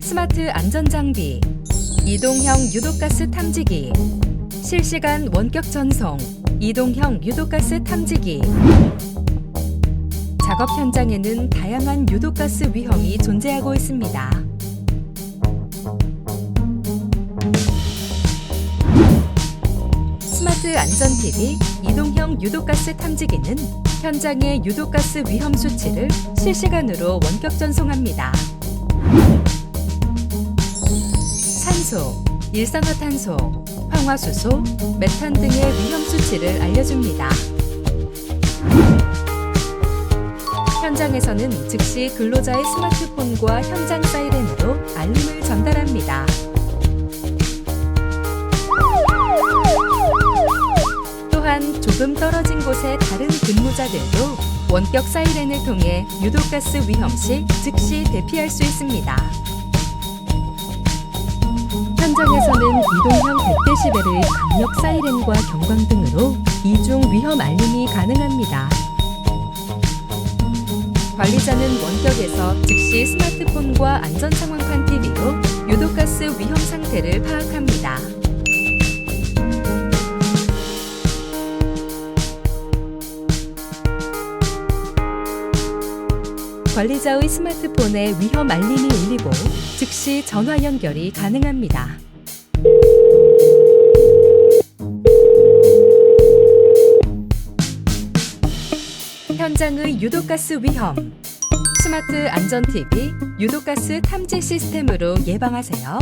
스마트 안전장비, 이동형 유독가스 탐지기, 실시간 원격 전송, 이동형 유독가스 탐지기. 작업 현장에는 다양한 유독가스 위험이 존재하고 있습니다. 스마트 안전 TV 이동형 유독가스 탐지기는 현장의 유독가스 위험 수치를 실시간으로 원격 전송합니다. 산소, 일산화탄소, 황화수소, 메탄 등의 위험 수치를 알려줍니다. 현장에서는 즉시 근로자의 스마트폰과 현장 사이렌 또한 조금 떨어진 곳의 다른 근무자들도 원격 사이렌을 통해 유독가스 위험 시 즉시 대피할 수 있습니다. 현장에서는 이동형 100데시벨의 강력 사이렌과 경광 등으로 이중 위험 알림이 가능합니다. 관리자는 원격에서 즉시 스마트폰과 안전 상황판 TV로 유독가스 위험 상태를 파악합니다. 관리자의 스마트폰에 위험 알림이 울리고 즉시 전화 연결이 가능합니다. 현장의 유독가스 위험 스마트 안전 TV 유독가스 탐지 시스템으로 예방하세요.